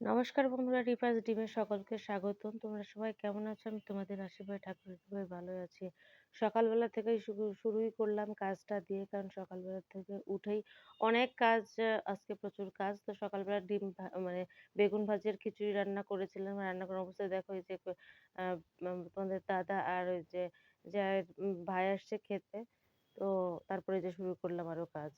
নমস্কার বন্ধুরা রিপাস ডিমে সকলকে স্বাগতম। তোমরা সবাই কেমন আছো? আমি তোমাদের আশীর্বাদ ঠাকুর কৃপায় ভালো আছি। সকালবেলা শুরু, শুরুই করলাম কাজটা দিয়ে, কারণ সকালবেলা থেকে উঠেই অনেক কাজ আজকে প্রচুর কাজ। তো সকালবেলা ডিম মানে বেগুন ভাজির খিচুড়ি রান্না করেছিলাম। রান্না করার অবস্থায় দেখো এই যে তোমাদের দাদা আর ওই যে ভাই আসছে খেতে। তো তারপরে যে শুরু করলাম আরও কাজ।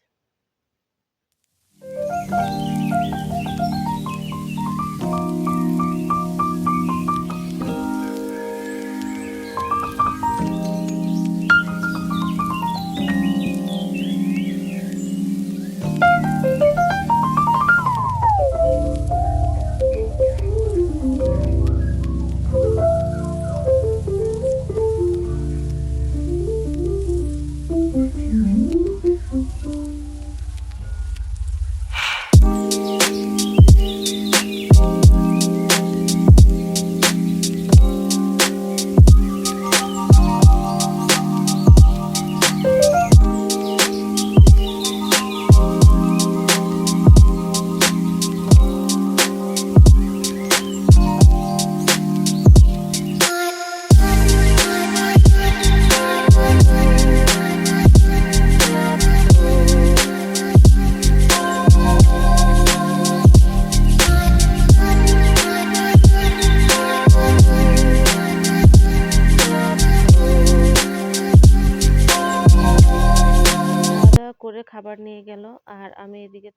করে খাবার নিয়ে গেল। আর আমি এদিকে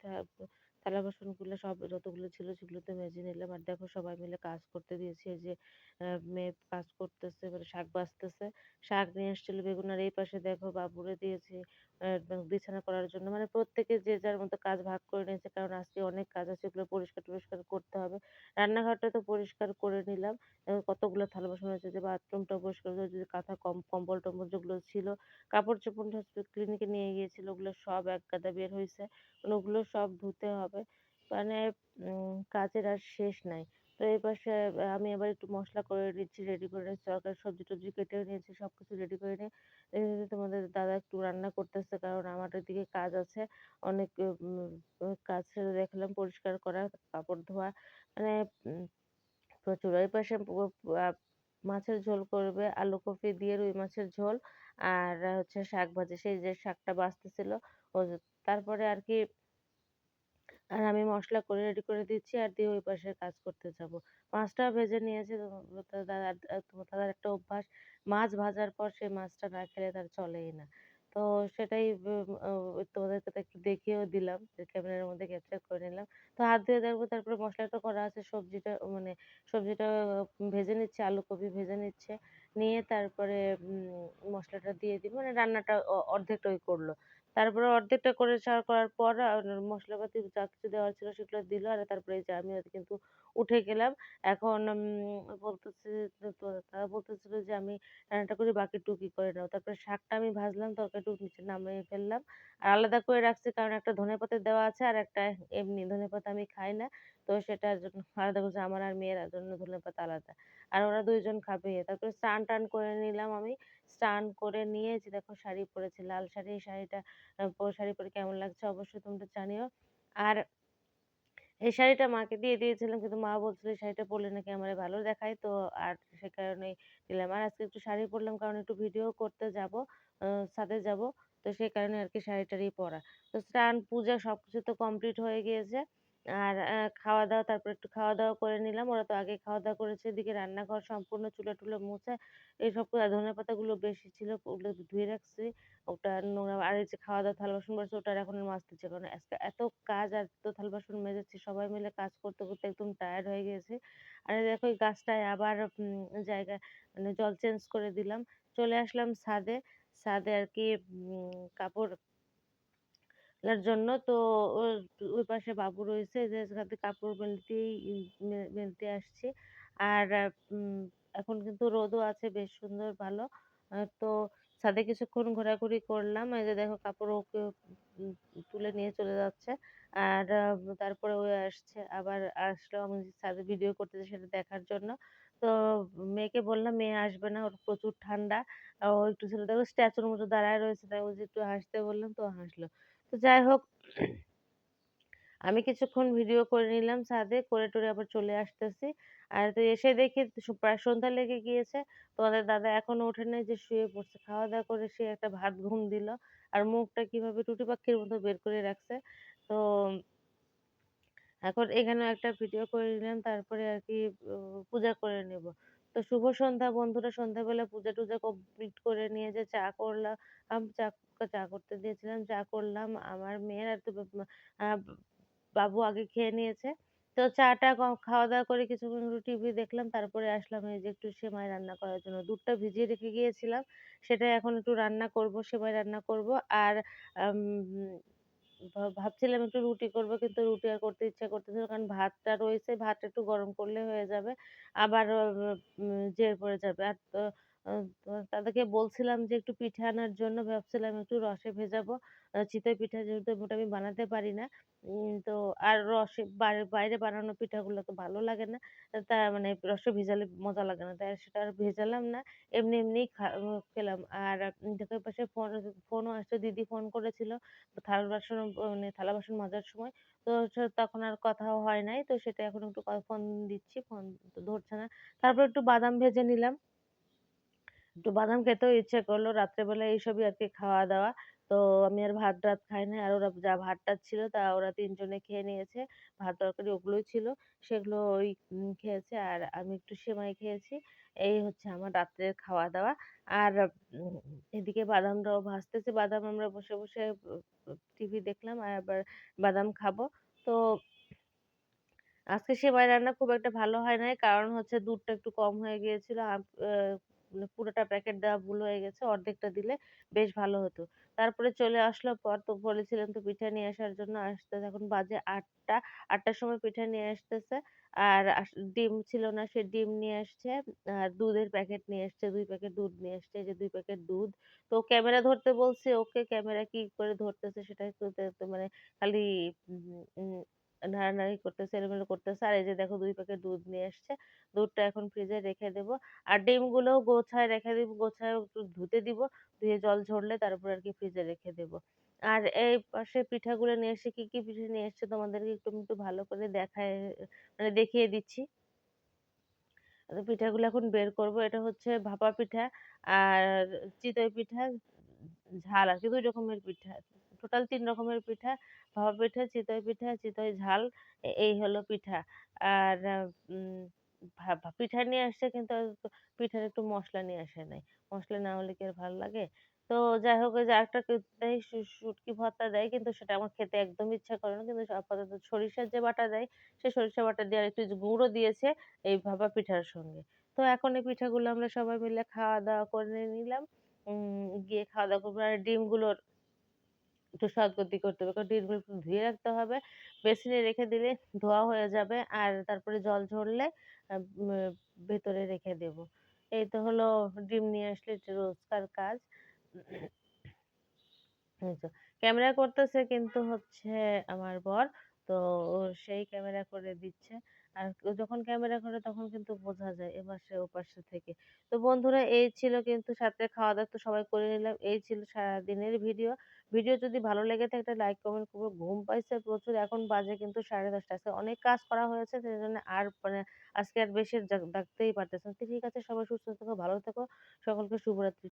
থালা বাসনগুলো সব যতগুলো ছিল সেগুলোতে মেজে নিলাম। আর দেখো সবাই মিলে কাজ করতে দিয়েছি। এই যে মেয়ে কাজ করতেছে মানে শাক বাছতেছে শাক নিয়ে এসেছিল বেগুন। আর এই পাশে দেখো বাবুরে দিয়েছি বিছানা করার জন্য। মানে প্রত্যেকে যে যার মতো কাজ ভাগ করে নিয়েছে। কারণ আজকে অনেক কাজ আছে, এগুলো পরিষ্কার টরিষ্কার করতে হবে। রান্নাঘরটা তো পরিষ্কার করে নিলাম। কতগুলো থালা বাসন হয়েছে যে বাথরুমটা পরিষ্কার করে যে কাঁথা, কম, কম্বল, টম্বল যেগুলো ছিল কাপড় চোপড় ক্লিনিকে সব গাদা বের হয়েছে মানে ওগুলো সব ধুতে হবে। মানে কাজের আর শেষ নাই। তো এই পাশে, আমি আবার একটু মশলা করে নিচ্ছি রেডি করে নিচ্ছি, তরকারি সবজি টবজি কেটে নিয়েছি, সবকিছু রেডি করে নিয়ে এদিকে তোমাদের দাদা একটু রান্না করতেছে, কারণ আমার এদিকে কাজ আছে। অনেক কাজ ছেড়ে দেখলাম, পরিষ্কার করা, কাপড় ধোয়া। মানে প্রচুর। ওই পাশে মাছের ঝোল করবে, আলু কপি দিয়ে রুই মাছের ঝোল, আর হচ্ছে শাক ভাজি। সেই যে শাকটা যে- তারপরে আর কি আর আমি মশলা করে রেডি করে দিচ্ছি আর দিয়ে ওই পাশে কাজ করতে যাব। মাছটা ভেজে নিয়েছে, তো তো দাদার একটা অভ্যাস, মাছ ভাজার পর সে মাছটা না খেলে তার চলেই না। তো সেটাই তোমাদেরকে দেখিয়েও দিলাম ক্যামেরার মধ্যে ক্যাপচার করে নিলাম। তো হাত ধুয়ে দেখব তারপরে মশলাটা করা আছে, সবজিটা মানে সবজিটা ভেজে নিচ্ছে, আলু কপি ভেজে নিচ্ছে, নিয়ে তারপরে মশলাটা দিয়ে দিব মানে রান্নাটা অ- অর্ধেকটা ওই করল। তারপরে অর্ধেকটা করে সার করার পর মশলাপাতি যা কিছু দেওয়ার ছিল সেগুলো দিল। আর তারপরে এই যে আমিও কিন্তু উঠে গেলাম। এখন বলতেছে তারা বলতেছিল যে আমি রান্নাটা করি বাকিটুকু কি করে নাও। তারপরে শাকটা আমি ভাজলাম, তরকারিটুকু নিচে নামিয়ে ফেললাম। আর আলাদা করে রাখছি কারণ একটা ধনেপাতা দেওয়া আছে আর একটা এমনি ধনেপাতা আমি খাই না। তো সেটার জন্য আলাদা করছি আমার আর মেয়ের জন্য ধনেপাতা আলাদা। আর ওরা ২ জন খাবে। তারপরে স্নান-টান করে নিলাম আমি। স্নান করে নিয়ে যে দেখো শাড়ি পরেছি, লাল শাড়ি। শাড়িটা শাড়ি পরে কেমন লাগছে অবশ্যই তোমরা জানিও। আর এই শাড়িটা মাকে দিয়ে দিয়েছিলাম কিন্তু মা বলছিল এই শাড়িটা পরলে নাকি আমারে ভালো দেখায়। তো আর সে কারণেই দিলাম। আর আজকে একটু শাড়ি পরলাম কারণ একটু ভিডিও করতে যাব। ছাদে যাব। তো সেই কারণে আরকি শাড়ি-টাড়ি পরা। তো স্নান, পূজা সবকিছু তো কমপ্লিট হয়ে গিয়েছে। আর আ খাওয়া-দাওয়া তারপর একটু খাওয়া-দাওয়া করে নিলাম। ওরা তো আগেই খাওয়া-দাওয়া করেছে। এদিকে রান্নাঘর সম্পূর্ণ চুলা-টুলা মুছে এইসব ধনে ধনেপাতাগুলো বেশি ছিল ওগুলো ধুয়ে রাখছি। ওটা নোংরা আর এই যে খাওয়া-দাওয়া থালা-বাসন মাজছি ওটা আর এখন আর মাজতেছি কারণ এত কাজ আর এত থালা-বাসন মেজেছি সবাই মিলে কাজ করতে, করতে একদম টায়ার্ড হয়ে গেছি। আর দেখো এই গাছটায় আবার জায়গা মানে জল চেঞ্জ করে দিলাম। চলে আসলাম ছাদে। ছাদে আরকি উম কাপড় এর জন্য তো ওই পাশে বাবু রয়েছে যে সাথে কাপড় মেলতেই মেলতে আসছি। আর এখন কিন্তু রোদও আছে বেশ সুন্দর ভালো। তো ছাদে কিছুক্ষণ ঘোরাঘুরি করলাম। এই যে দেখো কাপড় ওকে তুলে নিয়ে চলে যাচ্ছে। আর তারপরে ও আসছে আবার আসলো আমি ছাদে ভিডিও করতেছি সেটা দেখার জন্য। তো মেয়েকে বললাম, মেয়ে আসবে না, ওর প্রচুর ঠান্ডা। ও একটু ছিল দেখো স্ট্যাচুর মতো দাঁড়ায় রয়েছে তাই যে একটু হাসতে বললাম, তো হাসলো। তো যাই হোক আমি কিছুক্ষণ ভিডিও করে নিলাম ছাদে, করে-টরে আবার চলে আসতেছি। আর তো এসে দেখি প্রায় সন্ধ্যা লেগে গিয়েছে। তোমাদের দাদা এখনও ওঠে নাই যে শুয়ে পড়ছে। খাওয়া-দাওয়া করে সে একটা ভাত ঘুম দিল। আর মুখটা কীভাবে টুটি পাখির মতো বের করে রাখছে। তো এখন এখানেও একটা ভিডিও করে নিলাম। তারপরে আরকি ও পূজা করে নেব। তো শুভ সন্ধ্যা বন্ধুরা। সন্ধ্যাবেলা পূজা-টুজা কমপ্লিট করে নিয়ে যে চা করলাম, চা চা করতে দিয়েছিলাম। চা করলাম। আমার মেয়ের আর বাবু আগে খেয়ে নিয়েছে। তো চাটা ক খাওয়া-দাওয়া করে কিছুক্ষণ টিভি দেখলাম। তারপরে আসলাম এই যে একটু সেমাই রান্না করার জন্য। দুধটা ভিজিয়ে রেখে গিয়েছিলাম। সেটাই এখন একটু রান্না করব, সেমাই রান্না করব। আর ভাবছিলাম একটু রুটি করব কিন্তু রুটি আর করতে ইচ্ছা করতেছে না। কারণ ভাতটা রয়েছে, ভাতটা একটু গরম করলে হয়ে যাবে। আবার জের পড়ে যাবে। আর তো তাদেরকে বলছিলাম যে একটু পিঠা আনার জন্য ভাবছিলাম একটু রসে ভেজাবো। চিতই পিঠা যেহেতু ওটা আমি বানাতে পারি না। তো আর রসে বাইরে বানানো পিঠাগুলো তো ভালো লাগে না। তা মানে রসে ভেজালে মজা লাগে না। তাই সেটা আর ভেজালাম না। এমনি, এমনিই খা খেলাম। আর দেখো এপাশে ফোন ফোনও আসছে। দিদি ফোন করেছিল। থালা বাসন মানে থালা বাসন মাজার সময়। তো তখন আর কথাও হয় নাই। তো সেটা এখন একটু ফোন দিচ্ছি। ফোন ধরছে না। তারপর একটু বাদাম ভেজে নিলাম। একটু বাদাম খেতেও ইচ্ছে করল। রাত্রেবেলা এইসবই আর কি খাওয়া-দাওয়া। তো আমি আর ভাত-টাত খাই নাই। আর ওরা যা ভাত-টাত ছিল তা ওরা তিনজনে খেয়ে নিয়েছে। ভাত তরকারি ওগুলোই ছিল। সেগুলো ওই খেয়েছে। আর আমি একটু সেমাই খেয়েছি। এই হচ্ছে আমার রাত্রের খাওয়া-দাওয়া। আর উম এদিকে বাদামটাও ভাজতেছি। বাদাম আমরা বসে, বসে টিভি দেখলাম। আর আবার বাদাম খাব। তো আজকে সেমাই রান্না খুব একটা ভালো হয় নাই। কারণ হচ্ছে দুধটা একটু কম হয়ে গিয়েছিল। আ পুরোটা প্যাকেট দেওয়া ভুল হয়ে গেছে। অর্ধেকটা দিলে বেশ ভালো হতো। তারপরে চলে আসলো পর তো বলেছিলাম তো পিঠা নিয়ে আসার জন্য আসতে এখন বাজে আটটা, আটটার সময় পিঠা নিয়ে আসতেছে। আর ডিম ছিল না, সে ডিম নিয়ে আসছে। আর দুধের প্যাকেট নিয়ে আসছে। দুই প্যাকেট দুধ নিয়ে আসছে। যে দুই প্যাকেট দুধ। তো ক্যামেরা ধরতে বলছে, ওকে ক্যামেরা কি করে ধরতেছে সেটা একটু মানে খালি নাড়ানাড়ি করতেছে, এলোমেলো করতেছে। আর এই যে দেখো দুই প্যাকেট দুধ নিয়ে আসছে। দুধটা এখন ফ্রিজে রেখে দেব। আর ডিমগুলোও গোছায় রেখে দিব, গোছায় একটু ধুতে দিব। ধুয়ে জল ঝরলে তারপর আরকি ফ্রিজে রেখে দেব। আর এই পাশে পিঠাগুলো নিয়ে এসে কি, কি পিঠা নিয়ে এসছে তোমাদেরকে একটু, একটু ভালো করে দেখায় মানে দেখিয়ে দিচ্ছি। পিঠাগুলো এখন বের করব। এটা হচ্ছে ভাপা পিঠা আর চিতই পিঠা, ঝাল আরকি ২ রকমের পিঠা। টোটাল তিন রকমের পিঠা। ভাপা পিঠা, চিতই পিঠা, চিতই ঝাল এই হলো পিঠা। আর পিঠা নিয়ে আসছে কিন্তু পিঠার একটু মসলা নিয়ে আসে নাই। মসলা না হলে কি আর ভালো লাগে? তো যাই হোক যে আরেকটা দেয় শুটকি ভর্তা দেয় কিন্তু সেটা আমার খেতে একদম ইচ্ছা করে না। কিন্তু আপাতত সরিষার যে বাটা দেয়, সে সরিষা বাটা দিয়ে আরেকটু গুঁড়ো দিয়েছে এই ভাপা পিঠার সঙ্গে। তো এখন এই পিঠাগুলো আমরা সবাই মিলে খাওয়া-দাওয়া করে নিলাম। উম গিয়ে খাওয়া-দাওয়া করব। আর ডিমগুলোর একটু সদগতি করতে হবে। কারণ ডিমগুলো একটু ধুয়ে রাখতে হবে। বেসিনে রেখে দিলে ধোয়া হয়ে যাবে। আর তারপরে জল ঝরলে ভেতরে রেখে দেব। এই তো হলো ডিম নিয়ে আসলে রোজকার কাজ। ক্যামেরা করতেছে কিন্তু হচ্ছে আমার বর। তো সেই ক্যামেরা করে দিচ্ছে। আর যখন ক্যামেরা করে তখন কিন্তু বোঝা যায় এপাশে ওপাশে থেকে। তো বন্ধুরা এই ছিল কিন্তু সাথে খাওয়া-দাওয়া তো সবাই করে নিলাম। এই ছিল সারাদিনের ভিডিও। ভিডিও যদি ভালো লেগে থাকে একটা লাইক, কমেন্ট করবে। ঘুম পাইছে প্রচুর। এখন বাজে কিন্তু 10:30 আজকে অনেক কাজ করা হয়েছে। সেই জন্য আর মানে আজকে আর বেশি জাগ জাগতেই পারতেছি না। তো ঠিক আছে সবাই সুস্থ থেকো, ভালো থেকো। সকলকে শুভরাত্রি।